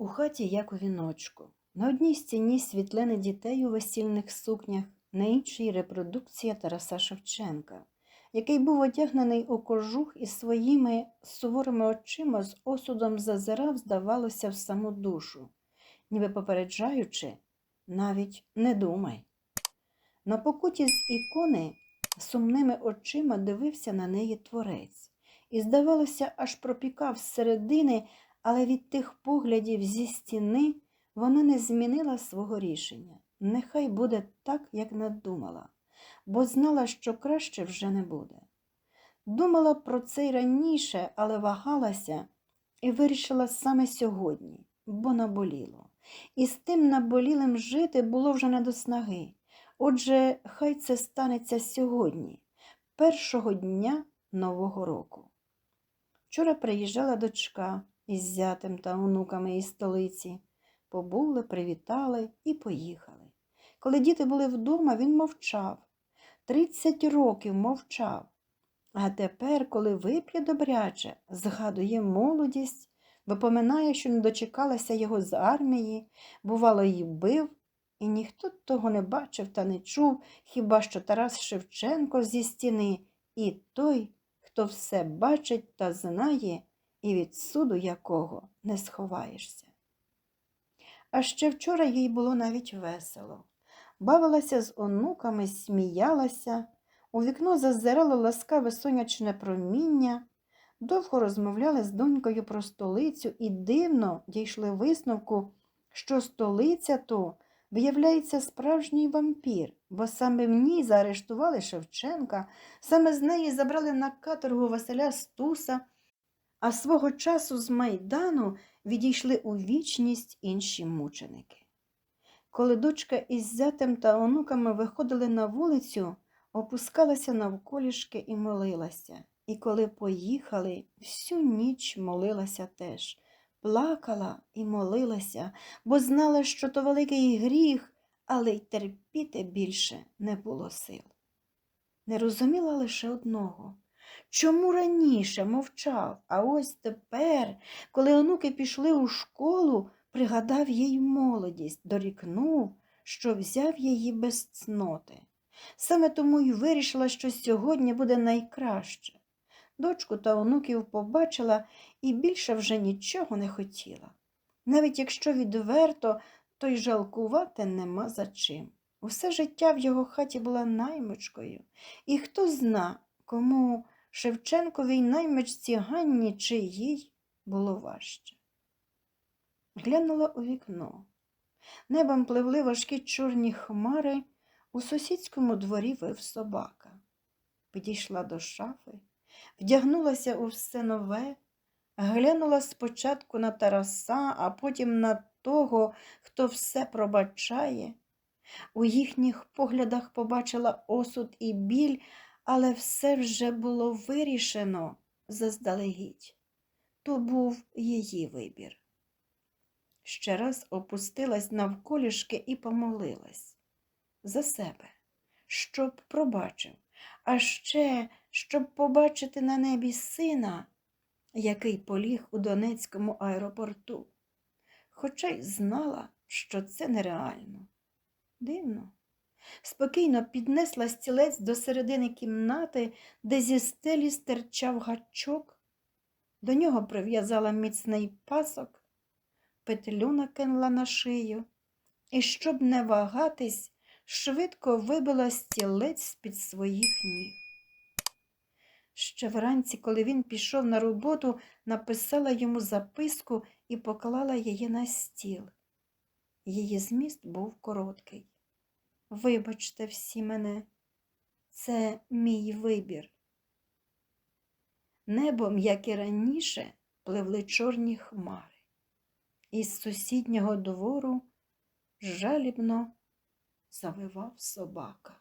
У хаті, як у віночку. На одній стіні світлини дітей у весільних сукнях, на іншій репродукція Тараса Шевченка, який був одягнений у кожух і своїми суворими очима з осудом зазирав, здавалося, в саму душу, ніби попереджаючи, навіть не думай. На покуті з ікони сумними очима дивився на неї творець і, здавалося, аж пропікав зсередини, але від тих поглядів зі стіни вона не змінила свого рішення. Нехай буде так, як надумала, бо знала, що краще вже не буде. Думала про це й раніше, але вагалася і вирішила саме сьогодні, бо наболіло. І з тим наболілим жити було вже не до снаги. Отже, хай це станеться сьогодні, першого дня Нового року. Вчора приїжджала дочка із зятем та онуками із столиці. Побули, привітали і поїхали. Коли діти були вдома, він мовчав. Тридцять років мовчав. А тепер, коли вип'є добряче, згадує молодість, випоминає, що не дочекалася його з армії, бувало, її бив, і ніхто того не бачив та не чув, хіба що Тарас Шевченко зі стіни і той, хто все бачить та знає, і від суду якого не сховаєшся. А ще вчора їй було навіть весело. Бавилася з онуками, сміялася, у вікно зазирало ласкаве сонячне проміння, довго розмовляли з донькою про столицю і дивно дійшли висновку, що столиця то виявляється справжній вампір, бо саме в ній заарештували Шевченка, саме з неї забрали на каторгу Василя Стуса, а свого часу з Майдану відійшли у вічність інші мученики. Коли дочка із зятем та онуками виходили на вулицю, опускалася навколішки і молилася. І коли поїхали, всю ніч молилася теж, плакала і молилася, бо знала, що то великий гріх, але й терпіти більше не було сил. Не розуміла лише одного. Чому раніше мовчав, а ось тепер, коли онуки пішли у школу, пригадав їй молодість, дорікнув, що взяв її без цноти. Саме тому й вирішила, що сьогодні буде найкраще. Дочку та онуків побачила і більше вже нічого не хотіла. Навіть якщо відверто, то й жалкувати нема за чим. Усе життя в його хаті була наймичкою, і хто зна, кому Шевченковій наймичці Ганні чи їй було важче. Глянула у вікно. Небом пливли важкі чорні хмари, у сусідському дворі вив собака. Підійшла до шафи, вдягнулася у все нове, глянула спочатку на Тараса, а потім на того, хто все пробачає. У їхніх поглядах побачила осуд і біль, але все вже було вирішено заздалегідь. То був її вибір. Ще раз опустилась навколішки і помолилась за себе, щоб пробачив, а ще щоб побачити на небі сина, який поліг у Донецькому аеропорту, хоча й знала, що це нереально. Дивно. Спокійно піднесла стілець до середини кімнати, де зі стелі стирчав гачок. До нього прив'язала міцний пасок, петлю накинула на шию і, щоб не вагатись, швидко вибила стілець з-під своїх ніг. Ще вранці, коли він пішов на роботу, написала йому записку і поклала її на стіл. Її зміст був короткий. Вибачте всі мене, це мій вибір. Небом, як і раніше, пливли чорні хмари. Із сусіднього двору жалібно завивав собака.